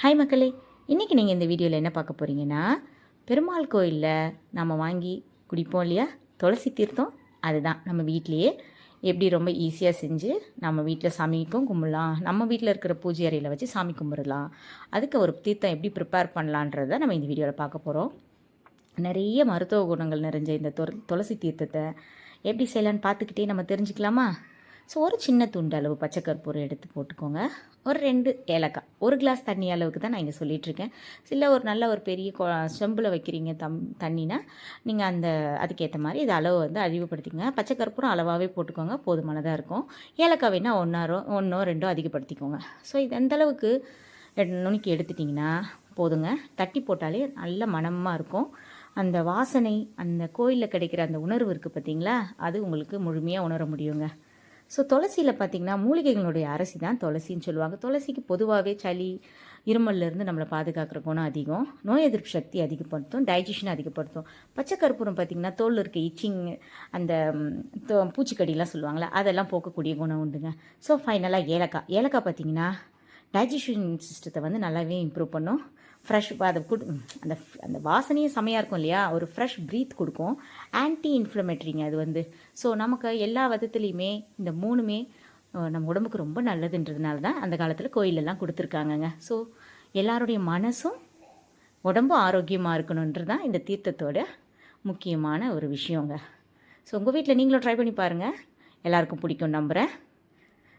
Hi மக்களே இன்றைக்கி நீங்கள் இந்த வீடியோவில் என்ன பார்க்க போகிறீங்கன்னா பெருமாள் கோயிலில் நம்ம வாங்கி குடிப்போம் இல்லையா? துளசி தீர்த்தம் அதுதான். நம்ம வீட்லேயே எப்படி ரொம்ப ஈஸியாக செஞ்சு நம்ம வீட்டில் சாமிக்கும் கும்பிடலாம் நம்ம வீட்டில் இருக்கிற பூஜை அறையில் வச்சு சாமி கும்பிடலாம். அதுக்கு ஒரு தீர்த்தம் எப்படி ப்ரிப்பேர் பண்ணலான்றதை நம்ம இந்த வீடியோவில் பார்க்க போகிறோம் நிறைய மருத்துவ குணங்கள் நிறைஞ்ச இந்த துளசி தீர்த்தத்தை எப்படி செய்யலான்னு பார்த்துக்கிட்டே நம்ம தெரிஞ்சுக்கலாமா? ஸோ ஒரு சின்ன துண்டு அளவு பச்சை கற்பூரம் எடுத்து போட்டுக்கோங்க. ஒரு ரெண்டு ஏலக்காய். ஒரு கிளாஸ் தண்ணி அளவுக்கு தான் நான் இங்கே சொல்லிகிட்ருக்கேன் சில ஒரு நல்ல ஒரு பெரிய செம்பில் வைக்கிறீங்க தம் தண்ணினா நீங்கள் அந்த அதுக்கேற்ற மாதிரி இது அளவு வந்து அதிகப்படுத்திக்கோங்க பச்சை கற்பூரம் அளவாகவே போட்டுக்கோங்க. போதுமானதாக இருக்கும். ஏலக்காய் வேணால் ஒன்றாரோ ஒன்றோ ரெண்டோ அதிகப்படுத்திக்கோங்க. ஸோ இது எந்த அளவுக்கு நுணுக்கி எடுத்துட்டிங்கன்னா போதுங்க. தட்டி போட்டாலே நல்ல மனமாக இருக்கும். அந்த வாசனை அந்த கோயிலில் கிடைக்கிற அந்த உணர்வு இருக்குது பார்த்தீங்களா அது உங்களுக்கு முழுமையாக உணர முடியுங்க. ஸோ துளசியில் பார்த்திங்கன்னா மூலிகைகளுடைய அரசி தான் துளசின்னு சொல்லுவாங்க. துளசிக்கு பொதுவாகவே சளி இருமல்லேருந்து நம்மளை பாதுகாக்கிற குணம் அதிகம். நோய் எதிர்ப்பு சக்தி அதிகப்படுத்தும் டைஜஷன் அதிகப்படுத்தும். பச்சை கற்பூரம் பார்த்திங்கன்னா தோல் இருக்க இச்சிங் அந்த பூச்சிக்கடிலாம் சொல்லுவாங்களே அதெல்லாம் போக்கக்கூடிய குணம் உண்டுங்க. ஸோ ஃபைனலாக ஏலக்காய். ஏலக்காய் பார்த்திங்கன்னா டைஜஷன் சிஸ்டத்தை வந்து நல்லாவே இம்ப்ரூவ் பண்ணும். ஃப்ரெஷ் அதை குடு அந்த அந்த வாசனையும் செமையாக இருக்கும் இல்லையா? ஒரு ஃப்ரெஷ் ப்ரீத் கொடுக்கும். ஆன்டி இன்ஃப்ளமேட்ரிங்க அது வந்து. ஸோ நமக்கு எல்லா விதத்துலேயுமே இந்த மூணுமே நம்ம உடம்புக்கு ரொம்ப நல்லதுன்றதுனால தான் அந்த காலத்தில் கோயிலெல்லாம் கொடுத்துருக்காங்கங்க. ஸோ எல்லாருடைய மனசும் உடம்பும் ஆரோக்கியமாக இருக்கணுன்றது தான் இந்த தீர்த்தத்தோட முக்கியமான ஒரு விஷயங்க. ஸோ உங்கள் வீட்டில் நீங்களும் ட்ரை பண்ணி பாருங்கள் எல்லாருக்கும் பிடிக்கும் நம்புகிறேன்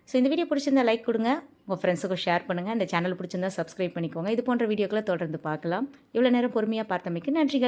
ஸோ இந்த வீடியோ பிடிச்சிருந்தா லைக் கொடுங்க. உங்கள் ஃப்ரெண்ட்ஸுக்கும் ஷேர் பண்ணுங்கள் இந்த சேனல் பிடிச்சிருந்தா சப்ஸ்கிரைப் பண்ணிக்கோங்க. இது போன்ற வீடியோக்களை தொடர்ந்து பார்க்கலாம். இவ்வளோ நேரம் பொறுமையாக பார்த்தமைக்கு நன்றிகள்.